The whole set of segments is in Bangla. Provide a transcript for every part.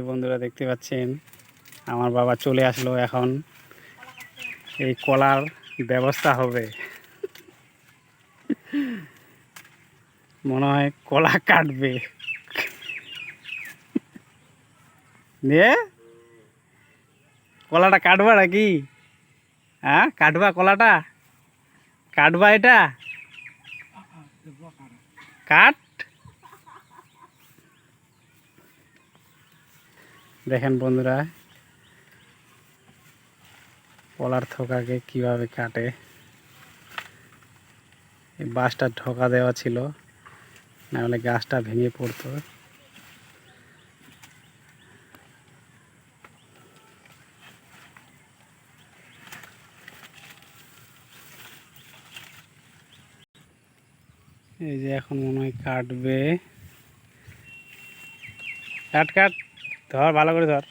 যে বন্ধুরা দেখতে পাচ্ছেন, আমার বাবা চলে আসলো এখন। এই কলার ব্যবস্থা হবে। মনে হয় কলা কাটবে। দিয়ে কলাটা কাটবা নাকি? হ্যাঁ কাটবা কলাটা? কাটবা এটা? কাট। দেখেন বন্ধুরা কলার থোকাকে কীভাবে কাটে। এই বাঁশটা ঢোকা দেওয়া ছিল নাহলে গাছটা ভেঙে পড়তো। এই যে এখন মনে হয় কাটবে। কাট কাট। ধর, ভালো করে ধর।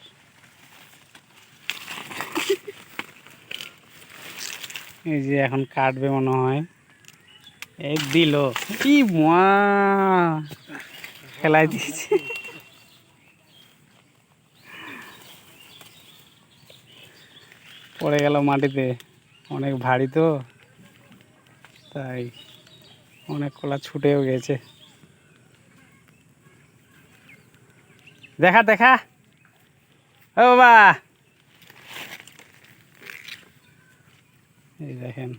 এই যে এখন কাটবে মনে হয়। এই দিল। কি খেলাই দিয়েছে। পড়ে গেল মাটিতে। অনেক ভারী তো। তাই অনেক কলা ছুটেও গেছে। দেখা দেখা। ও বাবা। এই দেখেন।